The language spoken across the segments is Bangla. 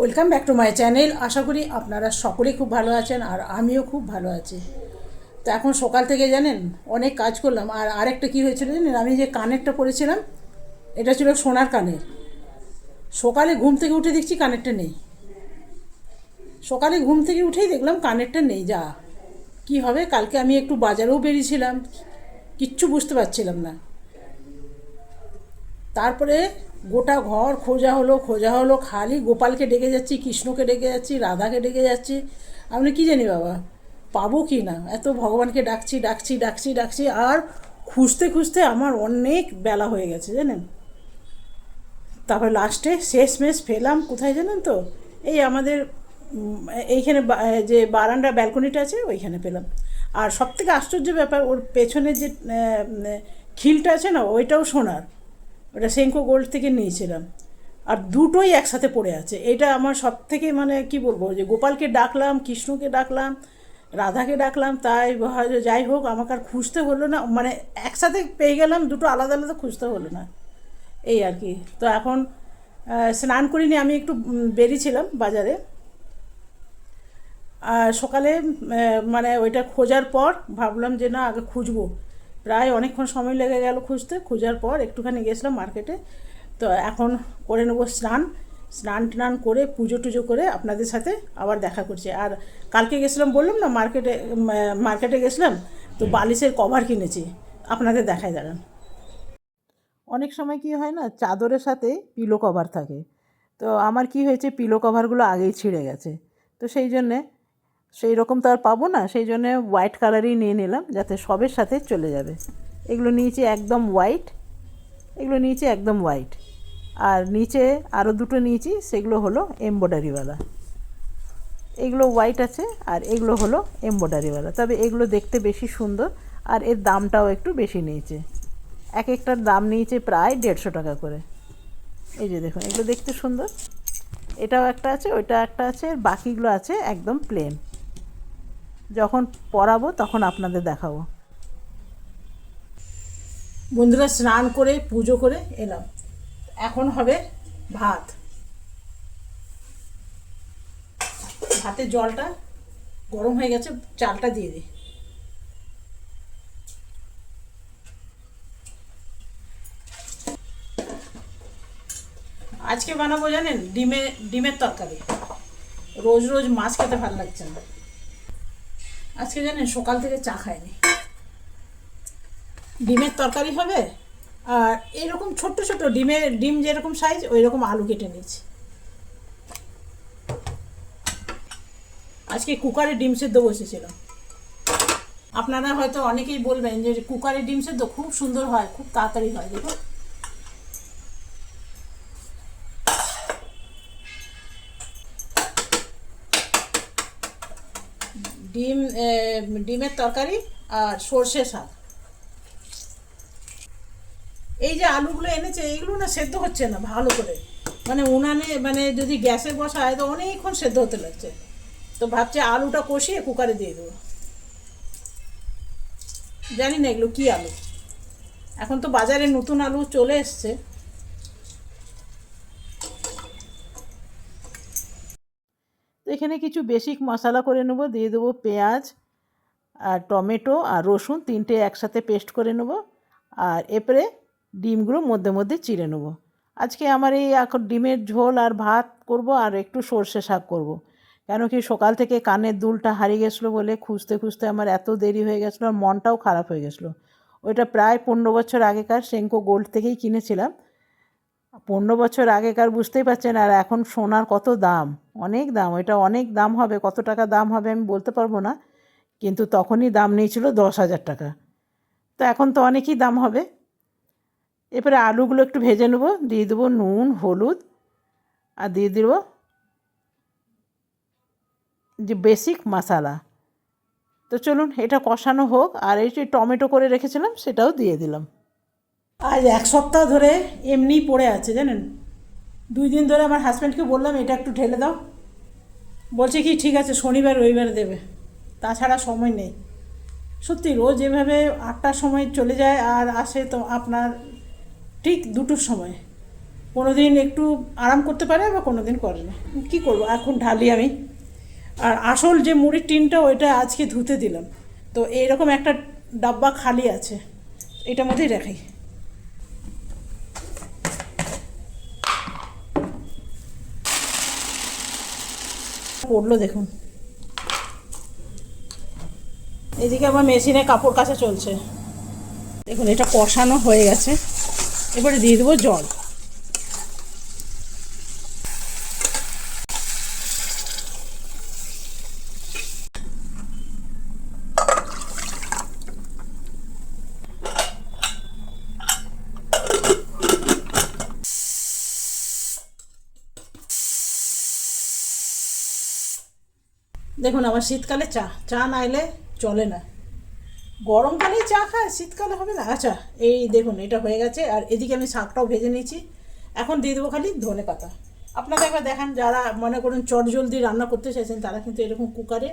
Welcome back to my channel. আশা করি আপনারা সকলেই খুব ভালো আছেন আর আমিও খুব ভালো আছি। তো এখন সকাল থেকে জানেন, অনেক কাজ করলাম। আর আরেকটা কী হয়েছিল জানেন? আমি যে কানেরটা পরেছিলাম, এটা ছিল সোনার কানের। সকালে ঘুম থেকে উঠে দেখছি কানেরটা নেই। সকালে ঘুম থেকে উঠেই দেখলাম কানেরটা নেই, যা। কি হবে? কালকে আমি একটু বাজারেও বেরিয়েছিলাম, কিচ্ছু বুঝতে পারছিলাম না। তারপরে গোটা ঘর খোঁজা হলো খোঁজা হলো, খালি গোপালকে ডেকে যাচ্ছি, কৃষ্ণকে ডেকে যাচ্ছি, রাধাকে ডেকে যাচ্ছি। আপনি কি জানি বাবা, পাবো কি না? এত ভগবানকে ডাকছি ডাকছি ডাকছি ডাকছি, আর খুঁজতে খুঁজতে আমার অনেক বেলা হয়ে গেছে, জানেন? তারপর লাস্টে শেষ মেশ ফেলাম, কোথায় জানেন তো? এই আমাদের এইখানে যে বারান্দা, ব্যালকনিটা আছে, ওইখানে পেলাম। আর সব থেকে আশ্চর্য ব্যাপার, ওর পেছনে যে খিলটা আছে না, ওইটাও সোনার। ওটা সেঙ্কো গোল্ড থেকে নিয়েছিলাম। আর দুটোই একসাথে পড়ে আছে। এটা আমার সব থেকে মানে কি বলব যে গোপালকে ডাকলাম, কৃষ্ণকে ডাকলাম, রাধাকে ডাকলাম, তাই যাই হোক, আমাকে আর খুঁজতে হলো না। মানে একসাথে পেয়ে গেলাম, দুটো আলাদা আলাদা খুঁজতে হলো না। এই আর কি। তো এখন স্নান করিনি, আমি একটু বেরিয়েছিলাম বাজারে। আর সকালে মানে ওইটা খোঁজার পর ভাবলাম যে না, আগে খুঁজবো। প্রায় অনেকক্ষণ সময় লেগে গেল খুঁজতে। খোঁজার পর একটুখানি গেছিলাম মার্কেটে। তো এখন করে নেব স্নান। স্নান টান করে পুজো টুজো করে আপনাদের সাথে আবার দেখা করছি। আর কালকে গেছিলাম বললাম না মার্কেটে মার্কেটে গেছিলাম তো বালিশের কভার কিনেছি। আপনাদের দেখায় দাঁড়ান। অনেক সময় কি হয় না চাদরের সাথে পিলো কভার থাকে। তো আমার কি হয়েছে পিলো কভারগুলো আগেই ছিঁড়ে গেছে। তো সেই জন্যে সেই রকম তো আর পাবো না, সেই জন্যে হোয়াইট কালারই নিয়ে নিলাম, যাতে সবের সাথে চলে যাবে। এগুলো নিয়েছি একদম হোয়াইট এগুলো নিয়েছি একদম হোয়াইট আর নিচে আরও দুটো নিয়েছি, সেগুলো হলো এমব্রয়ডারিওয়ালা এগুলো হোয়াইট আছে, আর এগুলো হলো এমব্রয়ডারিওয়ালা তবে এগুলো দেখতে বেশি সুন্দর, আর এর দামটাও একটু বেশি নিয়েছে। এক একটার দাম নিয়েছে প্রায় দেড়শো টাকা করে। এই যে দেখুন, এগুলো দেখতে সুন্দর। এটাও একটা আছে, ওইটা একটা আছে বাকিগুলো আছে একদম প্লেন যখন পরাবো, তখন আপনাদের দেখাবো। বন্ধুরা, স্নান করে, পুজো করে এলাম। এখন হবে ভাত। ভাতের জলটা গরম হয়ে গেছে, চালটা দিয়ে দিই। আজকে বানাবো জানেন? ডিমে, ডিমের তরকারি। রোজ রোজ মাছ খেতে ভালো লাগছে না। আজকে জানেন সকাল থেকে চা খায়নি ডিমের তরকারি হবে আর এরকম ছোট্ট ছোট ডিমের ডিম যেরকম সাইজ ওই রকম আলু কেটে নিয়েছি। আজকে কুকারে ডিম সেদ্ধ বসেছিলাম। আপনারা হয়তো অনেকেই বলবেন যে কুকারে ডিম সেদ্ধ খুব সুন্দর হয়, খুব তাড়াতাড়ি হয় দেখো ডিম এ, ডিমের তরকারি আর সর্ষে শাক। এই যে আলুগুলো এনেছে, এইগুলো না সেদ্ধ হচ্ছে না ভালো করে। মানে উনানে মানে যদি গ্যাসে বসায় তো অনেকক্ষণ সেদ্ধ হতে লাগছে। তো ভাবছি আলুটা কষিয়ে কুকারে দিয়ে দেবো। জানি না এগুলো কী আলু। এখন তো বাজারে নতুন আলু চলে এসছে। তো এখানে কিছু বেসিক মশলা করে নেব, দিয়ে দেবো পেঁয়াজ আর টমেটো আর রসুন তিনটে একসাথে পেস্ট করে নেব আর এরপরে ডিমগুলো মধ্যে মধ্যে চিড়ে নেব। আজকে আমার এই এখন ডিমের ঝোল আর ভাত করব আর একটু সর্ষে শাক করব। কেন কি সকাল থেকে কানের দুলটা হারিয়ে গেছিল বলে খুঁজতে খুঁজতে আমার এত দেরি হয়ে গেছিল আর মনটাও খারাপ হয়ে গেছিল। ওইটা প্রায় পনেরো বছর আগেকার সেঙ্কো গোল্ড থেকেই কিনেছিলাম। পনেরো বছর আগেকার বুঝতেই পারছেন আর এখন সোনার কত দাম? অনেক দাম। ওইটা অনেক দাম হবে। কত টাকা দাম হবে আমি বলতে পারব না। কিন্তু তখনই দাম নিয়েছিল দশ হাজার টাকা। তো এখন তো অনেকই দাম হবে। এরপরে আলুগুলো একটু ভেজে নেব, দিয়ে দেবো নুন, হলুদ, আর দিয়ে দেবো যে বেসিক মশালা তো চলুন, এটা কষানো হোক, আর এই যে টমেটো করে রেখেছিলাম, সেটাও দিয়ে দিলাম। আজ এক সপ্তাহ ধরে এমনিই পড়ে আছে, জানেন? দুই দিন ধরে আমার হাজব্যান্ডকে বললাম, এটা একটু ঢেলে দাও। বলছে কি, ঠিক আছে, শনিবার, রবিবার দেবে। তাছাড়া সময় নেই। সত্যি রোজ এভাবে আটটার সময় চলে যায় আর আসে তো আপনার ঠিক দুটোর সময়। কোনো দিন একটু আরাম করতে পারে বা কোনো দিন করে না। কী করব? এখন ঢালি আমি। আর আসল যে মুড়ির টিনটা ওইটা আজকে ধুতে দিলাম। তো এইরকম একটা ডাব্বা খালি আছে। এটার মধ্যেই রাখি পড়ল দেখুন। এদিকে আবার মেশিনে কাপড় কাচা চলছে। দেখুন, এটা কষানো হয়ে গেছে। এবারে দিয়ে দেবো জল। দেখুন আবার শীতকালে চা। চা না এলে চলে না। গরমকালেই চা খায়, শীতকালে হবে না। আচ্ছা এই দেখুন, এটা হয়ে গেছে। আর এদিকে আমি শাকটাও ভেজে নিয়েছি। এখন দিয়ে দেবো খালি ধনে পাতা। আপনাদের একবার দেখান, যারা মনে করুন চট জলদি রান্না করতে চাইছেন, তারা কিন্তু এরকম কুকারে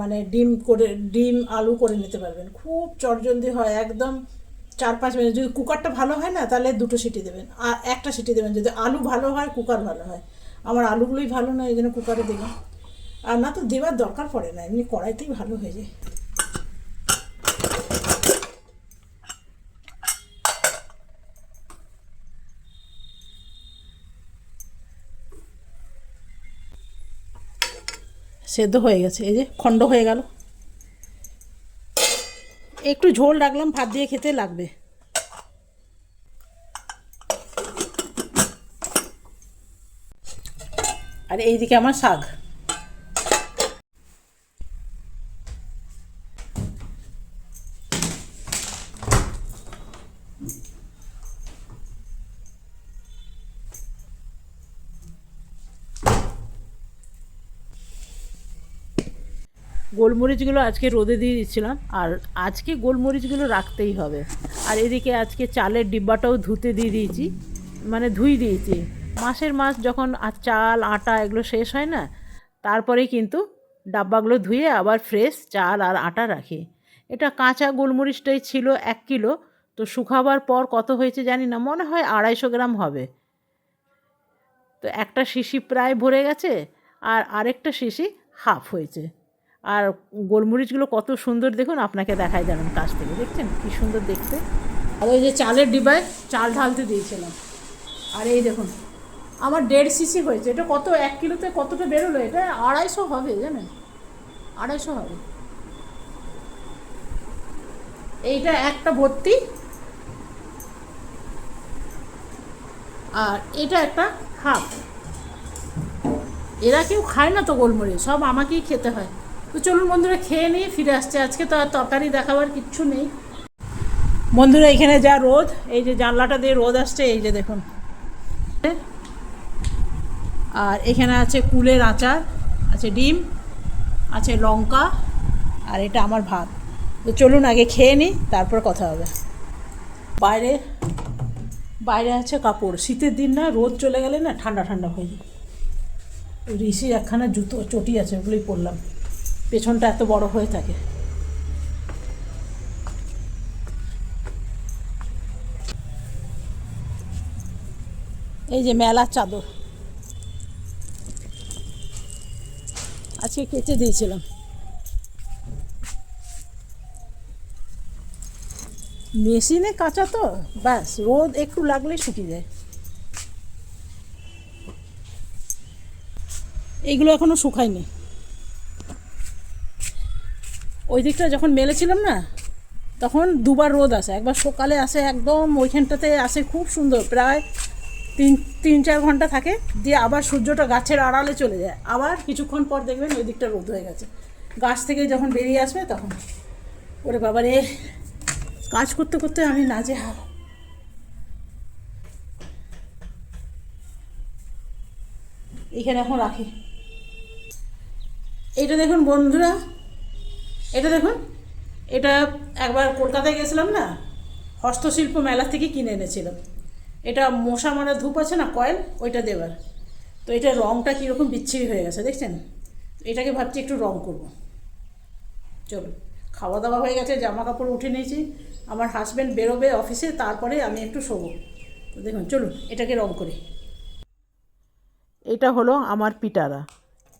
মানে ডিম করে, ডিম, আলু করে নিতে পারবেন। খুব চটজলদি হয়, একদম চার পাঁচ মিনিট। যদি কুকারটা ভালো হয় না, তাহলে দুটো সিটি দেবেন। আর একটা সিটি দেবেন। যদি আলু ভালো হয়, কুকার ভালো হয়। আমার আলুগুলোই ভালো না, এই জন্য কুকারে দিলাম। আর না তো দেওয়ার দরকার পড়ে না, এমনি কড়াইতেই ভালো হয়ে যায়। সেদ্ধ হয়ে গেছে, এই যে খণ্ড হয়ে গেল। একটু ঝোল রাখলাম, ভাত দিয়ে খেতে লাগবে। আর এইদিকে আমার শাক। গোলমরিচগুলো আজকে রোদে দিয়ে দিচ্ছিলাম, আর আজকে গোলমরিচগুলো রাখতেই হবে। আর এদিকে আজকে চালের ডিব্বাটাও ধুতে দিয়ে দিয়েছি মানে ধুই দিয়েছি। মাসের মাস যখন চাল, আটা এগুলো শেষ হয় না, তারপরে কিন্তু ডাব্বাগুলো ধুয়ে আবার ফ্রেশ চাল আর আটা রাখি। এটা কাঁচা গোলমরিচটাই ছিল এক কিলো, তো শুকাবার পর কত হয়েছে জানি না, মনে হয় আড়াইশো গ্রাম হবে। তো একটা শিশি প্রায় ভরে গেছে, আর আরেকটা শিশি হাফ হয়েছে। আর গোলমরিচগুলো কত সুন্দর দেখুন, আপনাকে দেখাই যাবেন কাছ থেকে, দেখছেন? কি সুন্দর দেখতে। আর ওই যে চালের ডিবায় চাল ঢালতে দিয়েছিলাম। আর এই দেখুন, আমার দেড় সিসি হয়েছে, এটা কত, এক কিলোতে কতটা বেরোলো? এটা আড়াইশো হবে, জানেন? আড়াইশো হবে। এইটা একটা ভর্তি। আর এটা একটা হাফ। এরা কেউ খায় না তো গোলমরিচ, সব আমাকেই খেতে হয়। তো চলুন বন্ধুরা, খেয়ে নিয়ে ফিরে আসছে। আজকে তো আর তরকারি দেখাবার কিচ্ছু নেই। বন্ধুরা, এখানে যা রোদ, এই যে জানলাটা দিয়ে রোদ আসছে, এই যে দেখুন। আর এখানে আছে কুলের আচার, আছে ডিম, আছে লঙ্কা, আর এটা আমার ভাত। তো চলুন আগে খেয়ে নিই, তারপর কথা হবে। বাইরে বাইরে আছে কাপড়। শীতের দিন না, রোদ চলে গেলে না ঠান্ডা ঠান্ডা হয়ে যায়। ঋষির একখানা জুতো, চটি আছে, ওগুলোই পরলাম। পেছনটা এত বড় হয়ে থাকে। এই যে মেলার চাদর। আজকে কেচে দিয়েছিলাম। মেশিনে কাঁচা তো, ব্যাস, রোদ একটু লাগলেই শুকিয়ে যায়। এইগুলো এখনও শুকায়নি। ওই দিকটা যখন মেলেছিলাম না, তখন দুবার রোদ আসে। একবার সকালে আসে একদম ওইখানটাতে আসে খুব সুন্দর, প্রায় তিন তিন, চার ঘণ্টা থাকে, দিয়ে আবার সূর্যটা গাছের আড়ালে চলে যায়। আবার কিছুক্ষণ পর দেখবেন ওই দিকটা রোদ হয়ে গেছে। গাছ থেকে যখন বেরিয়ে আসবে তখন। ওরে বাবারে কাজ করতে করতে আমি নাজে হাল এইখানে এখন রাখি। এইটা দেখুন বন্ধুরা এটা দেখুন, এটা একবার কলকাতায় গেছিলাম না, হস্তশিল্প মেলা থেকে কিনে এনেছিলাম এটা মশা মারা ধূপ আছে না, কয়েল, ওইটা দেবার। তো এটা রঙটা কীরকম বিচ্ছিরি হয়ে গেছে, দেখছেন? এটাকে ভাবছি একটু রং করব। চলো খাওয়া দাওয়া হয়ে গেছে জামা কাপড় উঠে নিয়েছি। আমার হাজব্যান্ড বেরোবে অফিসে তারপরে আমি একটু শোবো। তো দেখুন, চলুন, এটাকে রং করি। এটা হলো আমার পিটারা।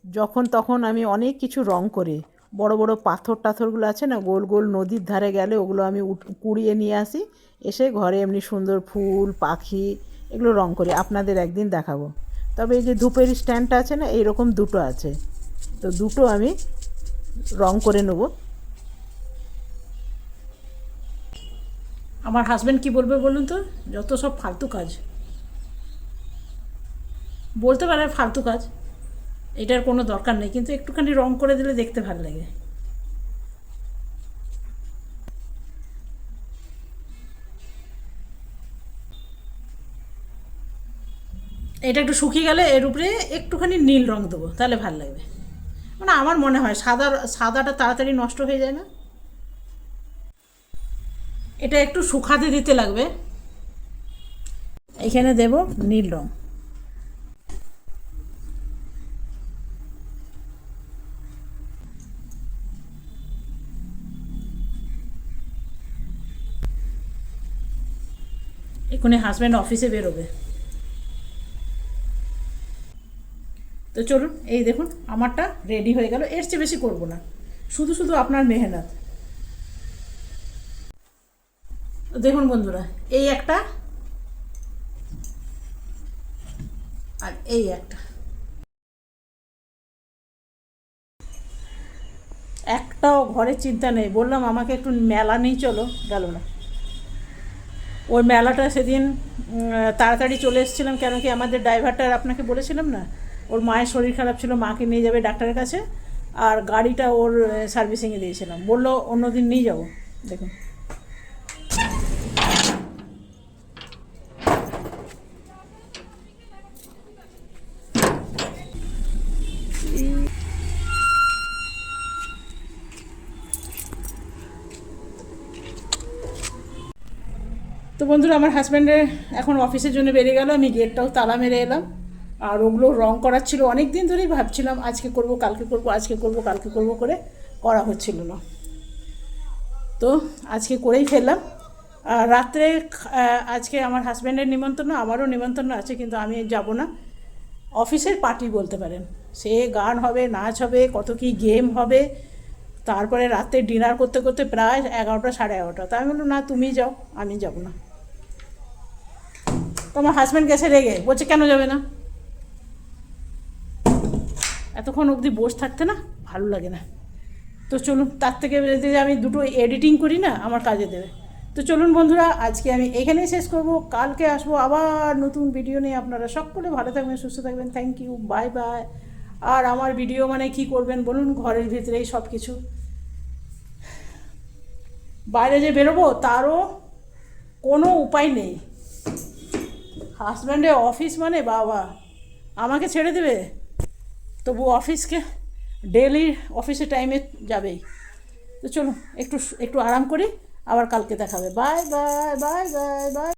যখন তখন আমি অনেক কিছু রং করি বড় বড় পাথর টাথরগুলো আছে না, গোল গোল নদীর ধারে গেলে ওগুলো আমি কুড়িয়ে নিয়ে আসি। এসে ঘরে এমনি সুন্দর ফুল, পাখি, এগুলো রং করি। আপনাদের একদিন দেখাবো। তবে এই যে ধূপের স্ট্যান্ডটা আছে না, এইরকম দুটো আছে। তো দুটো আমি রং করে নেব। আমার হাজব্যান্ড কি বলবে বলুন তো? যত সব ফালতু কাজ। বলতে পারে ফালতু কাজ। এটার কোনো দরকার নেই, কিন্তু একটুখানি রং করে দিলে দেখতে ভালো লাগে। এটা একটু শুকিয়ে গেলে এর উপরে একটুখানি নীল রং দেবো, তাহলে ভালো লাগবে। মানে আমার মনে হয় সাদা, সাদাটা তাড়াতাড়ি নষ্ট হয়ে যায় না। এটা একটু শুকাতে দিতে লাগবে। এখানে দেব নীল রং। এক্ষুনি হাজব্যান্ড অফিসে বেরোবে। তো চলুন, এই দেখুন, আমারটা রেডি হয়ে গেল। এর চেয়ে বেশি করব না। শুধু শুধু আপনার মেহনত। দেখুন বন্ধুরা, এই একটা আর এই একটা। একটাও ঘরের চিন্তা নেই। বললাম, আমাকে একটু মেলা নিয়ে চলো, গেল না। ওই মেলাটা সেদিন তাড়াতাড়ি চলে এসেছিলাম, কেন কি আমাদের ড্রাইভারটার আপনাকে বলেছিলাম না? ওর মায়ের শরীর খারাপ ছিল, মাকে নিয়ে যাবে ডাক্তারের কাছে, আর গাড়িটা ওর সার্ভিসিংয়ে দিয়েছিলাম। বলল অন্যদিন নিয়ে যাব। দেখুন। বন্ধুরা, আমার হাজব্যান্ডের এখন অফিসের জন্য বেরিয়ে গেল, আমি গেটটাও তালা মেরে এলাম। আর ওগুলো রং করার ছিল অনেক দিন ধরেই ভাবছিলাম, আজকে করব, কালকে করব, আজকে করব, কালকে করব করে করা হচ্ছিল না। তো আজকে করেই ফেললাম। আর রাত্রে আজকে আমার হাজব্যান্ডের নিমন্ত্রণ, আমারও নিমন্ত্রণ আছে, কিন্তু আমি যাব না। অফিসের পার্টি বলতে পারেন। সে গান হবে, নাচ হবে, কত কি গেম হবে। তারপরে রাতে ডিনার করতে করতে প্রায় এগারোটা, সাড়ে এগারোটা। তা আমি বললাম, না তুমি যাও, আমি যাব না। তোমার হাজব্যান্ড গেছে রেগে। বলছে, কেন যাবে না? এতক্ষণ অবধি বসে থাকতে না ভালো লাগে না। তো চলুন, তার থেকে যদি আমি দুটো এডিটিং করি না, আমার কাজে দেবে। তো চলুন বন্ধুরা, আজকে আমি এখানেই শেষ করব। কালকে আসব আবার নতুন ভিডিও নিয়ে। আপনারা সকলে ভালো থাকবেন, সুস্থ থাকবেন। থ্যাংক ইউ বাই বাই আর আমার ভিডিও মানে কি করবেন বলুন? ঘরের ভিতরেই সব কিছু বাইরে যে বেরোবো, তারও কোনো উপায় নেই। হাজব্যান্ডের অফিস মানে বাবা। আমাকে ছেড়ে দেবে? তবু অফিসকে ডেলি অফিসের টাইমে যাবেই তো চলুন, একটু একটু আরাম করি, আবার কালকে দেখাবে। Bye bye bye bye bye.